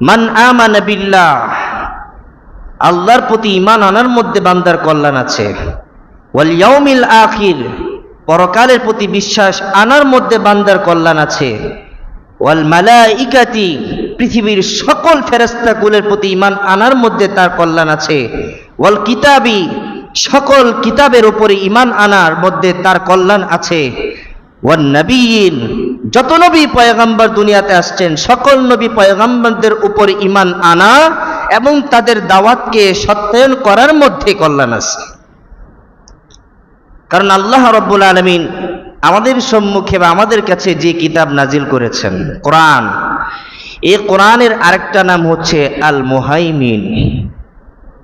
মান আমানা বিল্লাহ, আল্লাহর প্রতি ইমান আনার মধ্যে বান্দার কল্যাণ আছে। ওয়াল আখির, পরকালের প্রতি বিশ্বাস আনার মধ্যে বান্দার কল্যাণ আছে। ওয়াল মালাইকাতি, পৃথিবীর সকল ফেরেশতাকুলের প্রতি ইমান আনার মধ্যে তার কল্যাণ আছে। ওয়াল কিতাবি, সকল কিতাবের উপরে ইমান আনার মধ্যে তার কল্যাণ আছে। যত নবী পয়গাম্বর দুনিয়াতে আসছেন, সকল নবী পয়গাম্বরদের উপর ঈমান আনা এবং তাদের দাওয়াতকে সত্যায়ন করার মধ্যে কল্যাণ আছে। কারণ আল্লাহ রব্বুল আলমিন আমাদের সম্মুখে বা আমাদের কাছে যে কিতাব নাজিল করেছেন, কোরআন। এই কোরআনের আরেকটা নাম হচ্ছে আল মুহাইমিন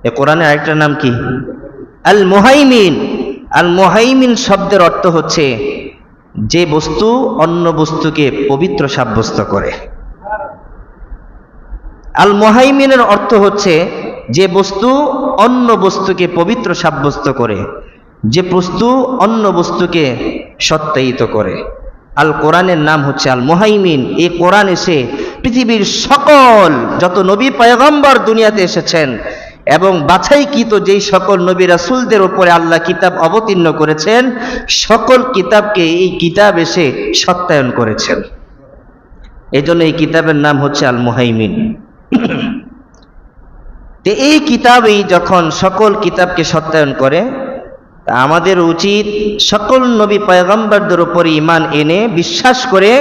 এ কোরআনের আরেকটা নাম কি? আল মুহাইমিন আল মুহাইমিন শব্দের অর্থ হচ্ছে যে বস্তু অন্য বস্তুকে পবিত্র সাব্যস্ত করে। আল মোহাইমিনের অর্থ হচ্ছে, যে বস্তু অন্য বস্তুকে পবিত্র সাব্যস্ত করে, যে বস্তু অন্য বস্তুকে সত্যায়িত করে। আল কোরআনের নাম হচ্ছে আল মোহাইমিন এই কোরআন এসে পৃথিবীর সকল, যত নবী পয়গম্বর দুনিয়াতে এসেছেন এবং বাছাইকৃত যেই সকল নবী রাসুলদের ওপরে আল্লাহ কিতাব অবতীর্ণ করেছেন, সকল কিতাবকে এই কিতাব এসে সত্যায়ন করেছেন। এই জন্য এই কিতাবের নাম হচ্ছে আল মুহাইমিন তো এই কিতাবই যখন সকল কিতাবকে সত্যায়ন করে আমাদের উচিত সকল নবী পয়গম্বরদের উপর ইমান এনে বিশ্বাস করে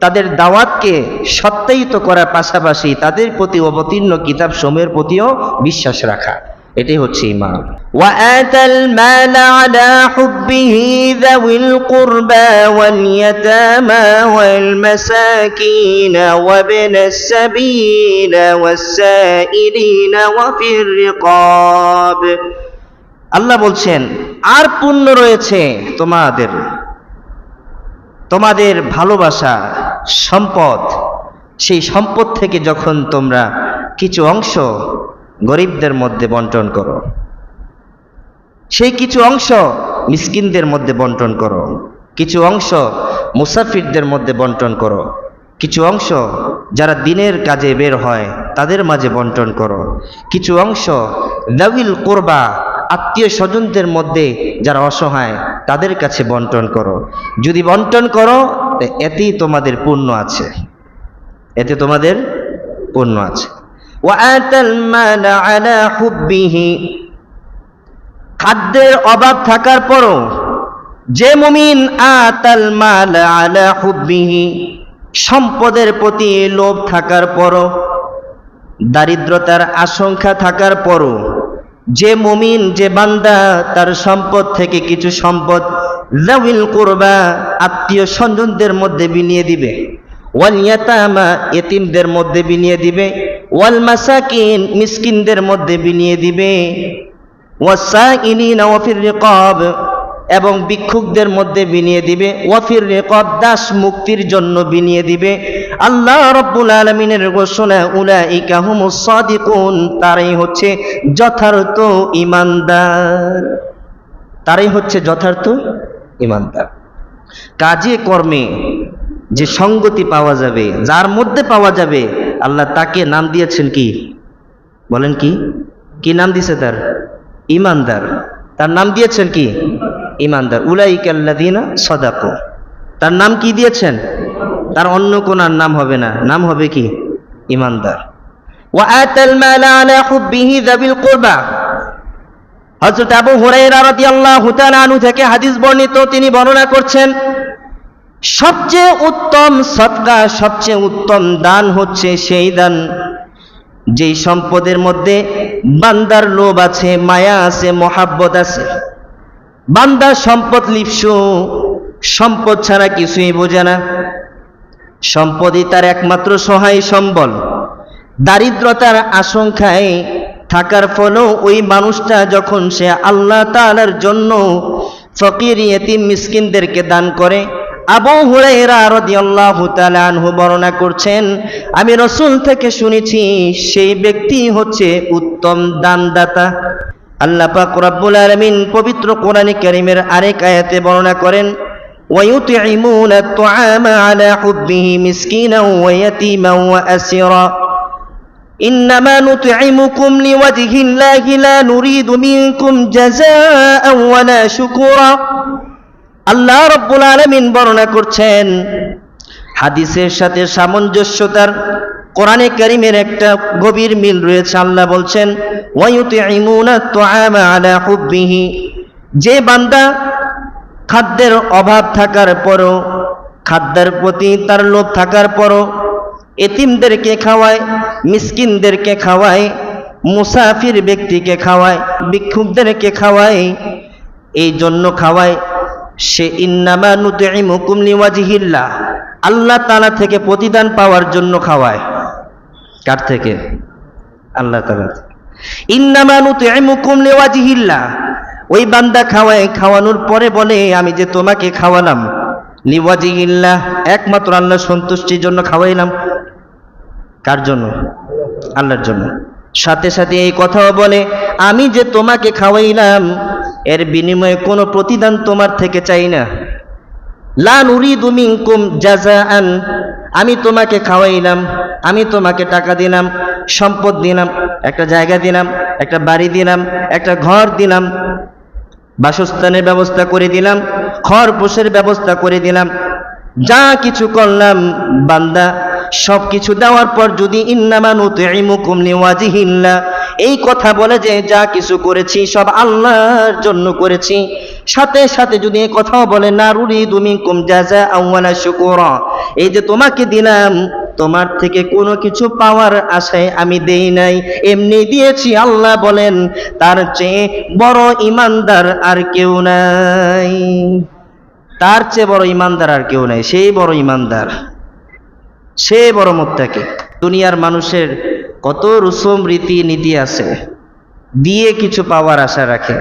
তাদের দাওয়াতকে সত্যায়িত করার পাশাপাশি তাদের প্রতি অবতীর্ণ কিতাব সমূহের প্রতিও বিশ্বাস রাখা এটাই হচ্ছে ইমান وآتى المال على حبه ذوي القربى واليتامى والمساكين وابن السبيل والسائلين وفي الرقاب আল্লাহ বলছেন আর পুণ্য রয়েছে তোমাদের তোমাদের ভালোবাসা সম্পদ, সেই সম্পদ থেকে যখন তোমরা কিছু অংশ গরিবদের মধ্যে বন্টন করো, সেই কিছু অংশ মিসকিনদের মধ্যে বন্টন করো, কিছু অংশ মুসাফিরদের মধ্যে বন্টন করো, কিছু অংশ যারা দিনের কাজে বের হয় তাদের মাঝে বন্টন করো, কিছু অংশ দাবিল কোরবা, আত্মীয় স্বজনদের মধ্যে যারা অসহায় তাদের কাছে বন্টন করো। যদি বন্টন করো এতেই তোমাদের পূর্ণ আছে। এতে তোমাদের পূর্ণ আছে। খাদ্যের অভাব থাকার পরও যে মুমিন আতাল মাল আলা হুব্বিহি, সম্পদের প্রতি লোভ থাকার পরও, দারিদ্রতার আশঙ্কা থাকার পরও, যে মুমিন, যে বান্দা, তার সম্পদ থেকে কিছু সম্পদ লাউল করবা, আত্মীয় স্বজনদের মধ্যে বিনিয়ে দিবে। ওয়াল ইয়াতামা, এতিমদের মধ্যে বিনিয়ে দিবে। ওয়াল মাসাকিন, মিসকিনদের মধ্যে বিনিয়ে দিবে। ওয়াসাইলিনা ওয়াফির রিকাব, এবং ভিক্ষুকদের মধ্যে বিনিয়ে দিবে। ওয়াফির রিকাব, দাস মুক্তির জন্য বিনিয়ে দিবে। আল্লাহ রব্বুল আলমিনের ঘোষণা, উলাইকা হুমুস সাদিকুন, তারাই হচ্ছে যথার্থ ইমানদার। তারাই হচ্ছে যথার্থ ইমানদার। কাজে, কর্মে যে সঙ্গতি পাওয়া যাবে, যার মধ্যে পাওয়া যাবে, আল্লাহ তাকে নাম দিয়েছেন কি? বলেন কি? কি নাম দিয়েছে তার? ইমানদার। তার নাম দিয়েছেন কি? ইমানদার। উলাইকাল্লাদিনা সদাক। তার নাম কি দিয়েছেন? তার অন্য কোন নাম হবে না। নাম হবে কি? ইমানদার। ওয়া আতাল মালা আলা হুব্বিহি যাবিল কুরবা। হযরত আবু হুরায়রা রাদিয়াল্লাহু তাআলা আনহু থেকে হাদিস বর্ণিত, তিনি বর্ণনা করছেন, সবচেয়ে উত্তম সদকা, সবচেয়ে উত্তম দান হচ্ছে সেই দান, যেই সম্পদের মধ্যে বান্দার লোভ আছে, মায়া আছে, মহাব্বত আছে। বান্দার সম্পদ লিপসু, সম্পদ ছাড়া কিছুই বোঝে না। সম্পদই তার একমাত্র সহায় সম্বল। দারিদ্রতার আশঙ্কায় থাকার ফলেও ওই মানুষটা যখন সে আল্লাহ তালার জন্য ফকির ইয়েতি মিসকিনদেরকে দান করে, আবু হুরাইরা রাদিয়াল্লাহু তাআলা আনহু বর্ণনা করছেন, আমি রসুল থেকে শুনেছি, সেই ব্যক্তি হচ্ছে উত্তম দানদাতা। আল্লাহ পাক রব্বুল আলামিন পবিত্র কোরআনে কারীমের আরেক আয়াতে বর্ণনা করেন ওয়ায়ুতিমুনা আত-তুআমা আলা হুববিহি মিসকিনাও ওয়া ইয়াতীমান ওয়া আসিরা। إنما نطعمكم لوجه الله لا نريد منكم جزاء ولا شكورا আল্লাহ রব্বুল আলমিন বর্ণনা করছেন হাদিসের সাথে সামঞ্জস্যতার কোরআনে কারিমের একটা গভীর মিল রয়েছে আল্লাহ বলছেন ওয়ায়ুতিমুনা তুআমা আলা হুব্বিহি যে বান্দা খাদ্যের অভাব থাকার পরও খাদ্যের প্রতি তার লোভ থাকার পরও এতিমদেরকে খাওয়ায়, মিসকিনদেরকে খাওয়ায়, মুসাফির ব্যক্তিকে খাওয়ায়, ভিক্ষুকদেরকে খাওয়ায়, এই জন্য খাওয়ায়। সে ইন্নামা নুতুইমুকুম লিওয়াজিহিল্লাহ, আল্লাহ তাআলা থেকে প্রতিদান পাওয়ার জন্য খাওয়ায়। কার থেকে? আল্লাহ তাআলা থেকে। ইন্নামা নুতুইমুকুম লিওয়াজিহিল্লাহ, ওই বান্দা খাওয়ায়, খাওয়ানোর পরে বলে, আমি যে তোমাকে খাওয়ালাম, লিওয়াজিহিল্লাহ, একমাত্র আল্লাহ সন্তুষ্টির জন্য খাওয়াইলাম। কার জন্য? আল্লাহর জন্য। সাথে সাথে এই কথাও বলে, আমি যে তোমাকে খাওয়াইলাম, এর বিনিময়ে কোনো প্রতিদান তোমার থেকে চাই না। লা নুরিদু মিনকুম জাযাআন, আমি তোমাকে খাওয়াইলাম, আমি তোমাকে টাকা দিলাম, সম্পদ দিলাম, একটা জায়গা দিলাম, একটা বাড়ি দিলাম, একটা ঘর দিলাম, বাসস্থানের ব্যবস্থা করে দিলাম খরপোশের ব্যবস্থা করে দিলাম, যা কিছু করলাম, বান্দা সব কিছু দেওয়ার পর যদি এই কথা বলে যে যা কিছু করেছি সব আল্লাহর জন্য করেছি। সাথে সাথে যদি এই কথাও বলে, না রুরিদু মিনকুম জাযা আওয়ালা শুকুরা এই যে তোমাকে দিলাম, তোমার থেকে কোনো কিছু পাওয়ার আশায় আমি দেই নাই। এমনি দিয়েছি, আল্লাহ বলেন, তার চেয়ে বড় ইমানদার আর কেউ নাই। তার চেয়ে বড় ইমানদার আর কেউ নাই, সেই বড় ইমানদার। সে বড় মোত্তাকে। দুনিয়ার মানুষের কত রুসুম রীতি নীতি আছে, দিয়ে কিছু পাওয়ার আশা রাখে।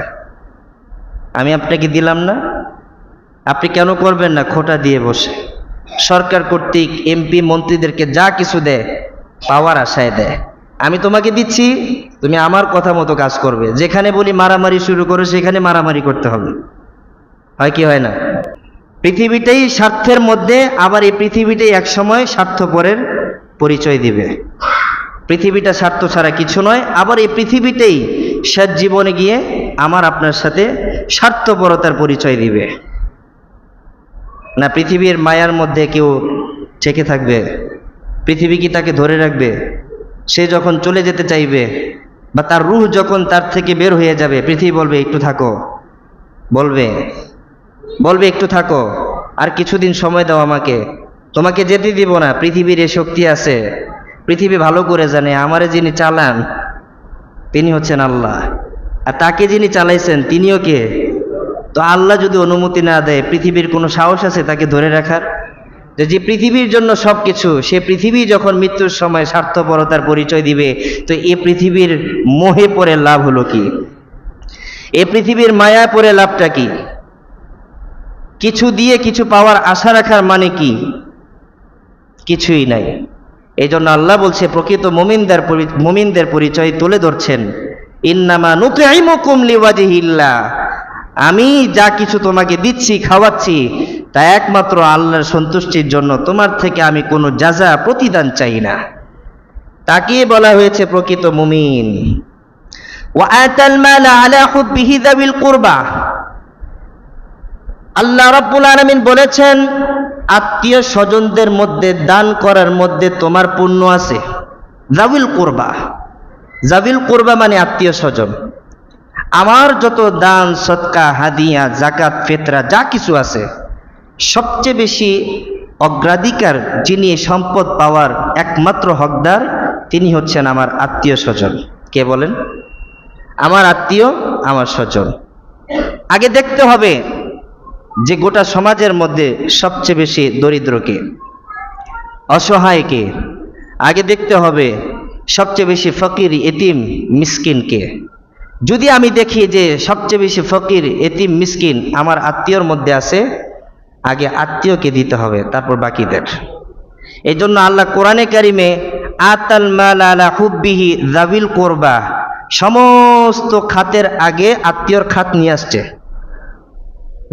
আমি আপনাকে দিলাম না, আপনি কেন করবেন না? খোটা দিয়ে বসে। সরকার কর্তৃক এমপি মন্ত্রীদেরকে যা কিছু দেয়, পাওয়ার আশায় দেয়। আমি তোমাকে দিচ্ছি, তুমি আমার কথা মতো কাজ করবে। যেখানে বলি মারামারি শুরু করো, সেখানে মারামারি করতে হবে। হয় কি হয় না? পৃথিবীটাই স্বার্থের মধ্যে, আবার এই পৃথিবীটাই একসময় স্বার্থপরের পরিচয় দিবে। পৃথিবীটা স্বার্থ ছাড়া কিছু নয়, আবার এই পৃথিবীতেই শেষ জীবনে গিয়ে আমার আপনার সাথে স্বার্থপরতার পরিচয় দিবে। না, পৃথিবীর মায়ার মধ্যে কেউ ঠেকে থাকবে? পৃথিবী কি তাকে ধরে রাখবে? সে যখন চলে যেতে চাইবে বা তার রুহ যখন তার থেকে বের হয়ে যাবে, পৃথিবী বলবে, একটু থাকো। বলবে বলবে, একটু থাকো, আর কিছুদিন সময় দাও আমাকে। তোমাকে যেতে দিব না, পৃথিবীর এ শক্তি আছে। পৃথিবী ভালো করে জানে, আমারে যিনি চালান, তিনি হচ্ছেন আল্লাহ। আর তাকে যিনি চালাইছেন, তিনিও কে? তো আল্লাহ যদি অনুমতি না দেয়, পৃথিবীর কোনো সাহস আছে তাকে ধরে রাখার? যে যে পৃথিবীর জন্য সব কিছু সে পৃথিবী যখন মৃত্যুর সময় স্বার্থপরতার পরিচয় দিবে, তো এ পৃথিবীর মোহে পড়ে লাভ হলো কি? এ পৃথিবীর মায়া পড়ে লাভটা কি? কিছু দিয়ে কিছু পাওয়ার আশা রাখার মানে কি? কিছুই নাই। এই জন্য আল্লাহ বলছে, প্রকৃত মুমিনদের মুমিনদের পরিচয় তুলে ধরছেন। ইন্নামা আমি যা কিছু তোমাকে দিচ্ছি, খাওয়াচ্ছি, তা একমাত্র আল্লাহর সন্তুষ্টির জন্য। তোমার থেকে আমি কোনো যাজা প্রতিদান চাই না। তাকে বলা হয়েছে প্রকৃত মুমিন। মালা আলা হুব্বিহি আল্লাহ রাব্বুল আলামিন বলেছেন, আত্মীয় স্বজনদের মধ্যে দান করার মধ্যে তোমার পুণ্য আছে। জাবিল কোরবা। জাবিল কোরবা মানে আত্মীয় স্বজন। আমার যত দান, সৎকা, হাদিয়া জাকাত ফেতরা, যা কিছু আছে, সবচেয়ে বেশি অগ্রাধিকার যিনি সম্পদ পাওয়ার একমাত্র হকদার, তিনি হচ্ছেন আমার আত্মীয় স্বজন। কে বলেন? আমার আত্মীয়, আমার স্বজন। আগে দেখতে হবে যে গোটা সমাজের মধ্যে সবচেয়ে বেশি দরিদ্রকে? অসহায়কে? আগে দেখতে হবে সবচেয়ে বেশি ফকির, এতিম, মিসকিনকে। যদি আমি দেখি যে সবচেয়ে বেশি ফকির, এতিম, মিসকিন আমার আত্মীয়র মধ্যে আছে, আগে আত্মীয়কে দিতে হবে, তারপর বাকিদের। এই জন্য আল্লাহ কোরআনে কারিমে আতাল মাল হুব্বিহি জাবিল কোরবা, সমস্ত খাতের আগে আত্মীয়র খাত নিয়ে আসছে।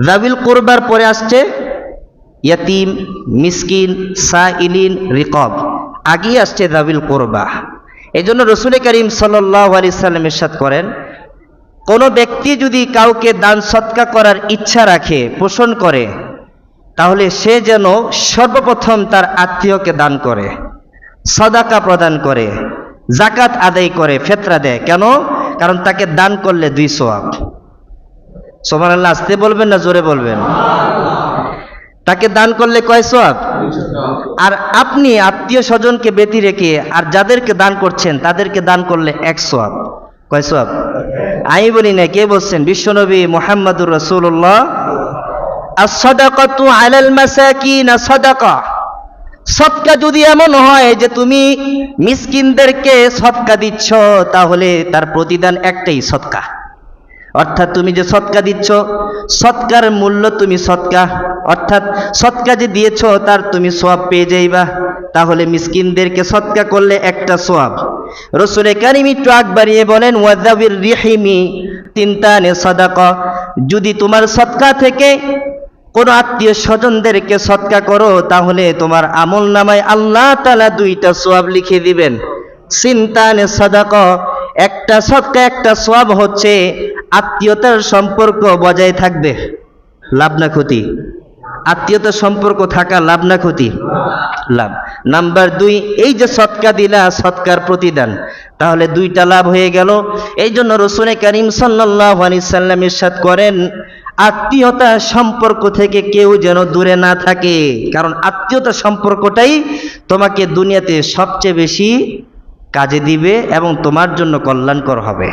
জাবিল কোরবার পরে আসছে ইয়াতিম, মিসকিন সা ইলিন রিকব। আগেই আসছে জাবিল কোরবা। এই জন্য রসুল করিম সাল্লাহ আলি সাল্লাম ইরশাদ করেন, কোনো ব্যক্তি যদি কাউকে দান সৎকা করার ইচ্ছা রাখে, পোষণ করে, তাহলে সে যেন সর্বপ্রথম তার আত্মীয়কে দান করে, সদাকা প্রদান করে জাকাত আদায় করে, ফেতরা দেয়। কেন? কারণ তাকে দান করলে দুই সোয়াব সোমান আল্লাহ আসতে বলবেন না জোরে বলবেন? তাকে দান করলে কয় সোয়াব আর আপনি আত্মীয় স্বজনকে ব্যতি রেখে আর যাদেরকে দান করছেন, তাদেরকে দান করলে এক সব কয় সোয়াব আমি বলি না, কে বলছেন? বিশ্বনবী মোহাম্মদুর রসুল্লাহ সাদাকা। সৎকা যদি এমন হয় যে তুমি মিসকিনদেরকে সৎকা দিচ্ছ, তাহলে তার প্রতিদান একটাই সৎকা অর্থাৎ তুমি যে সৎকা দিচ্ছ, সৎকার মূল্য তুমি সৎকা। অর্থাৎ সৎকা যে দিয়েছ, তার তুমি সোয়াব পেয়ে যাইবা। তাহলে মিসকিনদেরকে সৎকা করলে একটা সোয়াব রসুলে কারিম আগ বাড়িয়ে বলেন ওয়াদাবির রিহিমি তিনটানে সদাকা। যদি তোমার সৎকা থেকে কোনো আত্মীয় স্বজনদেরকে সৎকা করো, তাহলে তোমার আমল নামায় আল্লাহ তালা দুইটা সোয়াব লিখে দিবেন। সিনতানে সদাক। একটা সৎকা একটা সব হচ্ছে আত্মীয়তার সম্পর্ক বজায় থাকবে। লাভ না ক্ষতি? আত্মীয়তার সম্পর্ক থাকা লাভ না ক্ষতি? লাভ। নাম্বার দুই, এই যে সৎকা দিলা, সৎকার প্রতিদান, তাহলে দুইটা লাভ হয়ে গেল। এই জন্য রসুনে করিম সাল্লাহ আলি সাল্লাম করেন, আত্মীয়তা সম্পর্ক থেকে কেউ যেন দূরে না থাকে। কারণ আত্মীয়তা সম্পর্কটাই তোমাকে দুনিয়াতে সবচেয়ে বেশি কাজে দিবে এবং তোমার জন্য কল্যাণকর হবে।